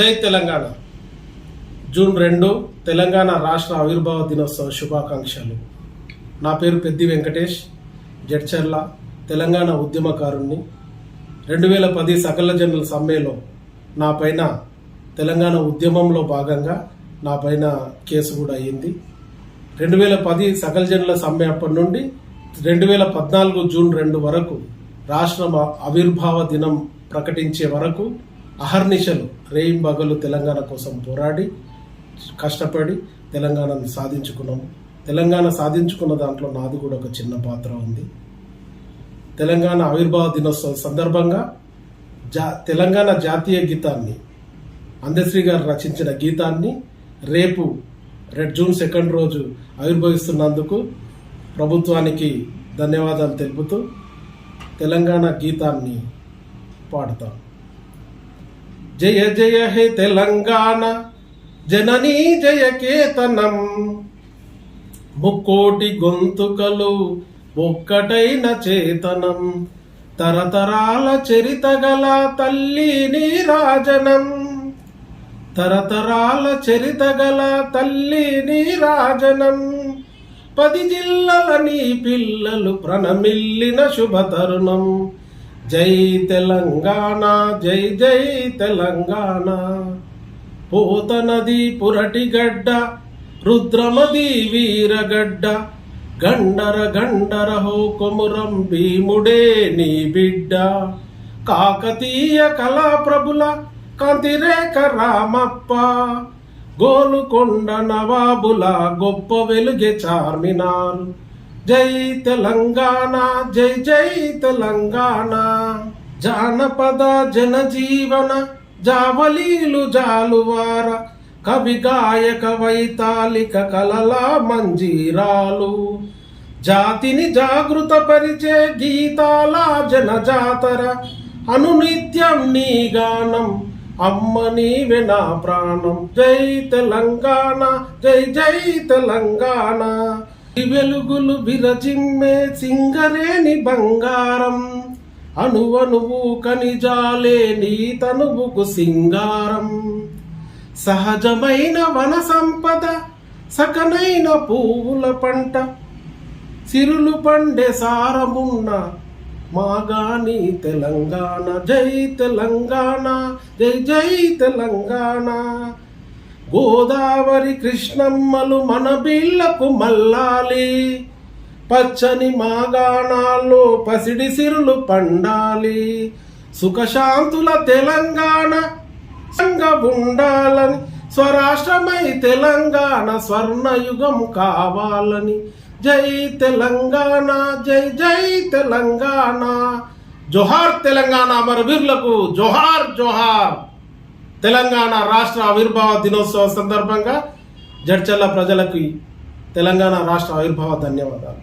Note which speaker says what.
Speaker 1: జై తెలంగాణ. జూన్ రెండు తెలంగాణ రాష్ట్ర ఆవిర్భావ దినోత్సవ శుభాకాంక్షలు. నా పేరు పెద్ది వెంకటేష్ జడ్చర్ల తెలంగాణ ఉద్యమకారుణ్ణి. రెండు వేల పది సకల జనుల సమ్మెలో నా పైన తెలంగాణ ఉద్యమంలో భాగంగా నా పైన కేసు కూడా అయ్యింది. రెండు వేల పది సకల జనుల సమ్మె అప్పటి నుండి రెండు వేల పద్నాలుగు జూన్ రెండు వరకు రాష్ట్ర ఆవిర్భావ దినం ప్రకటించే వరకు అహర్నిశలు రేయింబగలు తెలంగాణ కోసం పోరాడి కష్టపడి తెలంగాణను సాధించుకున్నాము తెలంగాణ సాధించుకున్న దాంట్లో నాది కూడా ఒక చిన్న పాత్ర ఉంది. తెలంగాణ ఆవిర్భావ దినోత్సవం సందర్భంగా జా తెలంగాణ జాతీయ గీతాన్ని అందశ్రీ గారు రచించిన గీతాన్ని రేపు రెడ్ జూన్ సెకండ్ రోజు ఆవిర్భవిస్తున్నందుకు ప్రభుత్వానికి ధన్యవాదాలు తెలుపుతూ తెలంగాణ గీతాన్ని పాడుతాం. జయ జయ హే తెలంగాణ జననీ జయ కేతనం. ముక్కోటి గొంతుకలు ఒక్కటైన చేతనం. తరతరాల చరిత గల తల్లి నీరాజనం తరతరాల చరిత గల తల్లి నీరాజనం పది జిల్లల నీ పిల్లలు ప్రణమిల్లిన శుభతరుణం జై తెలంగాణ జై జై తెలంగాణ. పోతనది పురటిగడ్డ రుద్రమది వీరగడ్డ గండర గండర హో కొమురం భీముడే నీ బిడ్డ. కాకతీయ కళాప్రభుల కాంతిరేఖ రామప్ప. గోలుకొండ నవాబుల గొప్ప వెలుగే చార్మినార్. జై తెలంగాణ జై జై తెలంగాణ. జానపద జనజీవన జావలీలు జాలువార. కవి గాయక వైతాళిక కలల మంజీరాలు. జాతిని జాగృత పరిచే గీతాల జనజాతర. అనునిత్యం నీ గానం అమ్మ నీవే నా ప్రాణం. జై తెలంగాణ జై జై తెలంగాణ. వెలుగులు విరజిమ్మే సింగరేని బంగారం. అణువణువు కనిజాలే నీ తనువుకు సింగారం. సహజమైన వన సంపద సకనైన పువ్వుల పంట. సిరులు పండే సారమున్న మాగాని తెలంగాణ. జై తెలంగాణ జై జై తెలంగాణ. గోదావరి కృష్ణమ్మలు మన బిళ్ళకు మల్లాలి. పచ్చని మాగాణాల్లో పసిడి సిరులు పండాలి. సుఖశాంతుల తెలంగాణ ఉండాలని స్వరాష్ట్రమై తెలంగాణ స్వర్ణయుగం కావాలని. జై తెలంగాణ జై జై తెలంగాణ. జోహార్ తెలంగాణ అమరవీరులకు జోహార్ జోహార్. తెలంగాణ రాష్ట్ర ఆవిర్భావ దినోత్సవం సందర్భంగా జడ్చల్ల ప్రజలకి తెలంగాణ రాష్ట్ర ఆవిర్భావ ధన్యవాదాలు.